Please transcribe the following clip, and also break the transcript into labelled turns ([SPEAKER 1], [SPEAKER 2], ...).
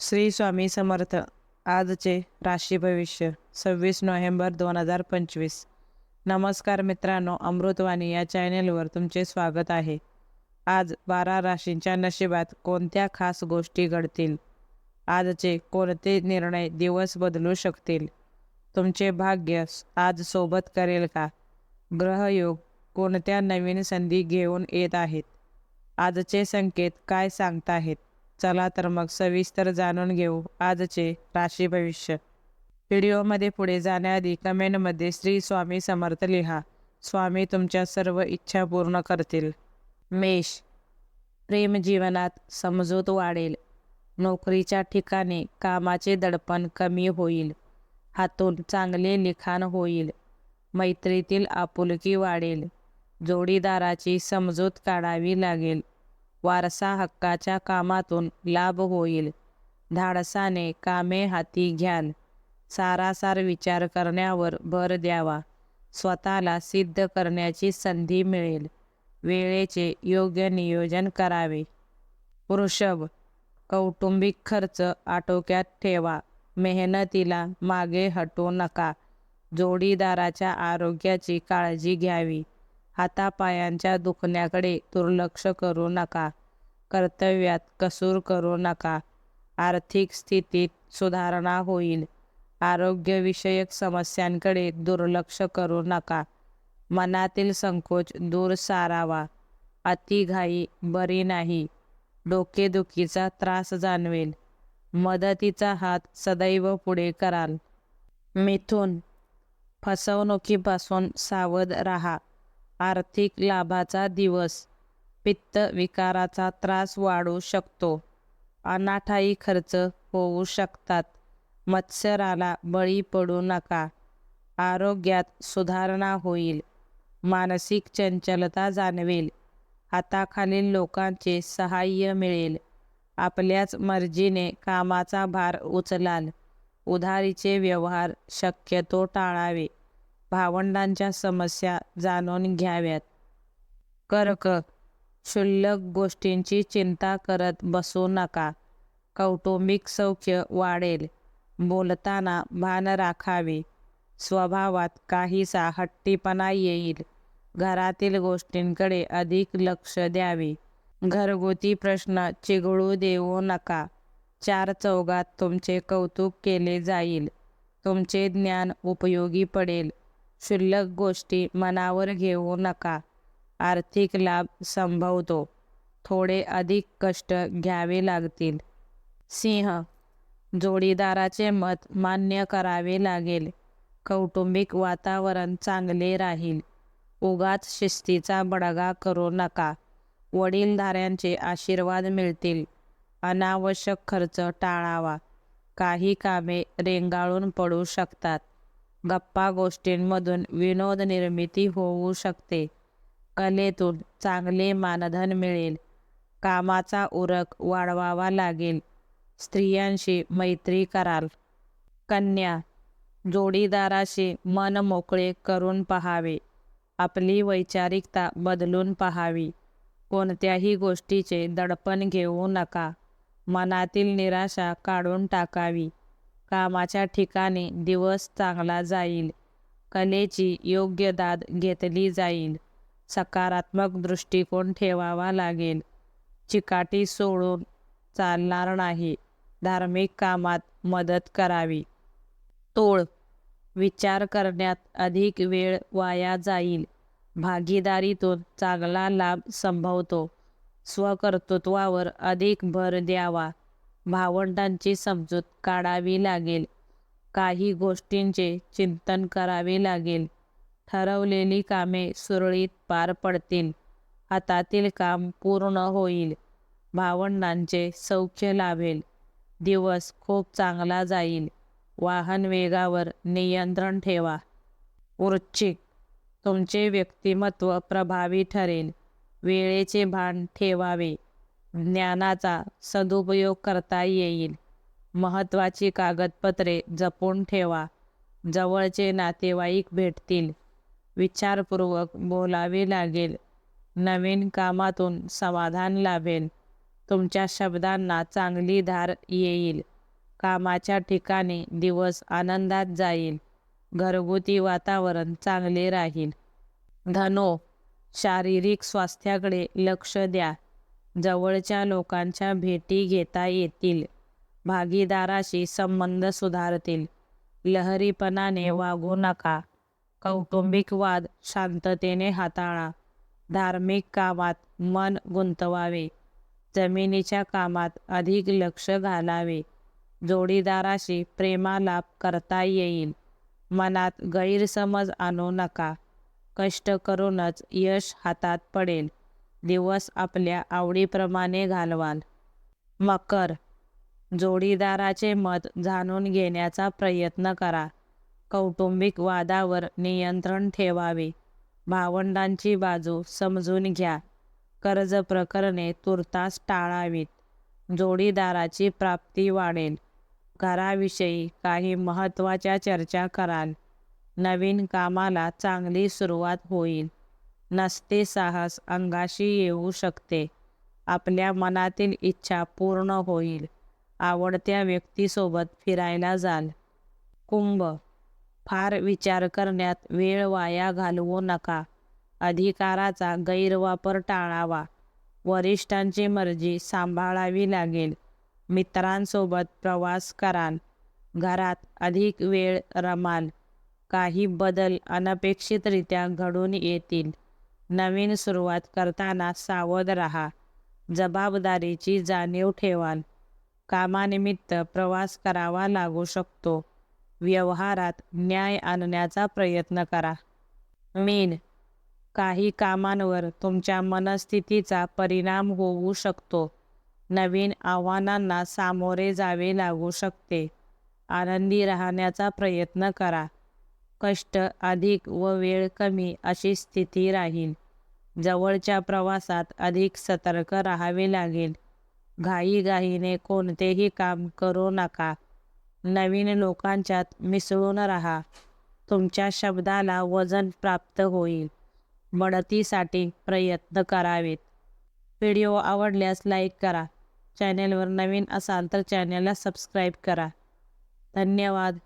[SPEAKER 1] श्री स्वामी समर्थ. आजचे राशी भविष्य सव्वीस नोव्हेंबर दोन हजार पंचवीस. नमस्कार मित्रांनो अमृतवाणी या चॅनेलवर तुमचे स्वागत आहे. आज बारा राशींच्या नशिबात कोणत्या खास गोष्टी घडतील? आजचे कोणते निर्णय दिवस बदलू शकतील? तुमचे भाग्य आज सोबत करेल का? ग्रहयोग कोणत्या नवीन संधी घेऊन येत आहेत? आजचे संकेत काय सांगताहेत? चला तर मग सविस्तर जाणून घेऊ आजचे राशी भविष्य. व्हिडिओमध्ये पुढे जाण्याआधी कमेंटमध्ये श्री स्वामी समर्थ लिहा. स्वामी तुमच्या सर्व इच्छा पूर्ण करतील. मेष. प्रेम जीवनात समजूत वाढेल. नोकरीच्या ठिकाणी कामाचे दडपण कमी होईल. हातून चांगले लिखाण होईल. मैत्रीतील आपुलकी वाढेल. जोडीदाराची समजूत काढावी लागेल. वारसा हक्काच्या कामातून लाभ होईल. धाडसाने कामे हाती घ्याल. सारासार विचार करण्यावर भर द्यावा. स्वतःला सिद्ध करण्याची संधी मिळेल. वेळेचे योग्य नियोजन करावे. वृषभ कौटुंबिक खर्च आटोक्यात ठेवा. मेहनतीला मागे हटू नका. जोडीदाराच्या आरोग्याची काळजी घ्यावी. हातापायांच्या दुखण्याकडे दुर्लक्ष करू नका. कर्तव्यात कसूर करू नका. आर्थिक स्थितीत सुधारणा होईल. आरोग्यविषयक समस्यांकडे दुर्लक्ष करू नका. मनातील संकोच दूर सारावा. अतिघाई बरी नाही. डोकेदुखीचा त्रास जाणवेल. मदतीचा हात सदैव पुढे कराल. मिथून फसवणुकीपासून सावध राहा. आर्थिक लाभाचा दिवस. पित्त विकाराचा त्रास वाढू शकतो. अनाठाई खर्च होऊ शकतात. मत्सराला बळी पडू नका. आरोग्यात सुधारणा होईल. मानसिक चंचलता जाणवेल. हाताखालील लोकांचे सहाय्य मिळेल. आपल्याच मर्जीने कामाचा भार उचलाल. उधारीचे व्यवहार शक्यतो टाळावे. भावंडांच्या समस्या जाणून घ्याव्यात. कर्क क्षुल्लक गोष्टींची चिंता करत बसू नका. कौटुंबिक सौख्य वाढेल. बोलताना भान राखावे. स्वभावात काहीसा हट्टीपणा येईल. घरातील गोष्टींकडे अधिक लक्ष द्यावे. घरगुती प्रश्न चिघळू देऊ नका. चार चौघात तुमचे कौतुक केले जाईल. तुमचे ज्ञान उपयोगी पडेल. क्षुल्लक गोष्टी मनावर घेऊ नका. आर्थिक लाभ संभवतो. थोडे अधिक कष्ट घ्यावे लागतील. सिंह जोडीदाराचे मत मान्य करावे लागेल. कौटुंबिक वातावरण चांगले राहील. उगाच शिस्तीचा बडगा करू नका. वडीलधाऱ्यांचे आशीर्वाद मिळतील. अनावश्यक खर्च टाळावा. काही कामे रेंगाळून पडू शकतात. गप्पा गोष्टींमधून विनोद निर्मिती होऊ शकते. कलेतून चांगले मानधन मिळेल. कामाचा उरक वाढवावा लागेल. स्त्रियांशी मैत्री कराल. कन्या जोडीदाराशी मन मोकळे करून पहावे. आपली वैचारिकता बदलून पहावी. कोणत्याही गोष्टीचे दडपण घेऊ नका. मनातील निराशा काढून टाकावी. कामाच्या ठिकाणी दिवस चांगला जाईल. कलेची योग्य दाद घेतली जाईल. सकारात्मक दृष्टिकोन ठेवावा लागेल. चिकाटी सोडून चालणार नाही. धार्मिक कामात मदत करावी. तोळ विचार करण्यात अधिक वेळ वाया जाईल. भागीदारीतून चांगला लाभ संभवतो. स्वकर्तृत्वावर अधिक भर द्यावा. भावंडांची समजूत काढावी लागेल. काही गोष्टींचे चिंतन करावे लागेल. ठरवलेली कामे सुरळीत पार पडतील. हातातील काम पूर्ण होईल. भावंडांचे सौख्य लाभेल. दिवस खूप चांगला जाईल. वाहन वेगावर नियंत्रण ठेवा. वृश्चिक तुमचे व्यक्तिमत्व प्रभावी ठरेल. वेळेचे भान ठेवावे. ज्ञानाचा सदुपयोग करता येईल. महत्त्वाची कागदपत्रे जपून ठेवा. जवळचे नातेवाईक भेटतील. विचारपूर्वक बोलावे लागेल. नवीन कामातून समाधान लाभेल. तुमच्या शब्दांना चांगली धार येईल. कामाच्या ठिकाणी दिवस आनंदात जाईल. घरगुती वातावरण चांगले राहील. धनो शारीरिक स्वास्थ्याकडे लक्ष द्या. जवळच्या लोकांच्या भेटी घेता येतील. भागीदाराशी संबंध सुधारतील. लहरीपणाने वागू नका. कौटुंबिक वाद शांततेने हाताळा. धार्मिक कामात मन गुंतवावे. जमिनीच्या कामात अधिक लक्ष घालावे. जोडीदाराशी प्रेमालाप करता येईल. मनात गैरसमज आणू नका. कष्ट करूनच यश हातात पडेल. दिवस आपल्या आवडीप्रमाणे घालवाल. मकर. जोडीदाराचे मत जाणून घेण्याचा प्रयत्न करा. कौटुंबिक वादावर नियंत्रण ठेवावे. भावंडांची बाजू समजून घ्या. कर्ज प्रकरणे तुर्तास टाळावीत. जोडीदाराची प्राप्ती वाढेल. घराविषयी काही महत्त्वाच्या चर्चा कराल. नवीन कामाला चांगली सुरुवात होईल. नसते साहस अंगाशी येऊ शकते. आपल्या मनातील इच्छा पूर्ण होईल. आवडत्या व्यक्तीसोबत फिरायला जाल. कुंभ. फार विचार करण्यात वेळ वाया घालवू नका. अधिकाराचा गैरवापर टाळावा. वरिष्ठांची मर्जी सांभाळावी लागेल. मित्रांसोबत प्रवास कराल. घरात अधिक वेळ रमाल. काही बदल अनपेक्षितरित्या घडून येतील. नवीन सुरुवात करताना सावध राहा. जबाबदारीची जाणीव ठेवाल. कामानिमित्त प्रवास करावा लागू शकतो. व्यवहारात न्याय आणण्याचा प्रयत्न करा. मीन. काही कामांवर तुमच्या मनस्थितीचा परिणाम होऊ शकतो. नवीन आव्हानांना सामोरे जावे लागू शकते. आनंदी राहण्याचा प्रयत्न करा. कष्ट अधिक व वेळ कमी अशी स्थिती राहील. जवळच्या प्रवासात अधिक सतर्क राहावे लागेल. घाईघाईने कोणतेही काम करू नका. नवीन लोकांच्यात मिसळून राहा. तुमच्या शब्दाला वजन प्राप्त होईल. बढतीसाठी प्रयत्न करावेत. व्हिडिओ आवडल्यास लाईक करा. चॅनेलवर नवीन असाल तर चॅनेलला सबस्क्राईब करा. धन्यवाद.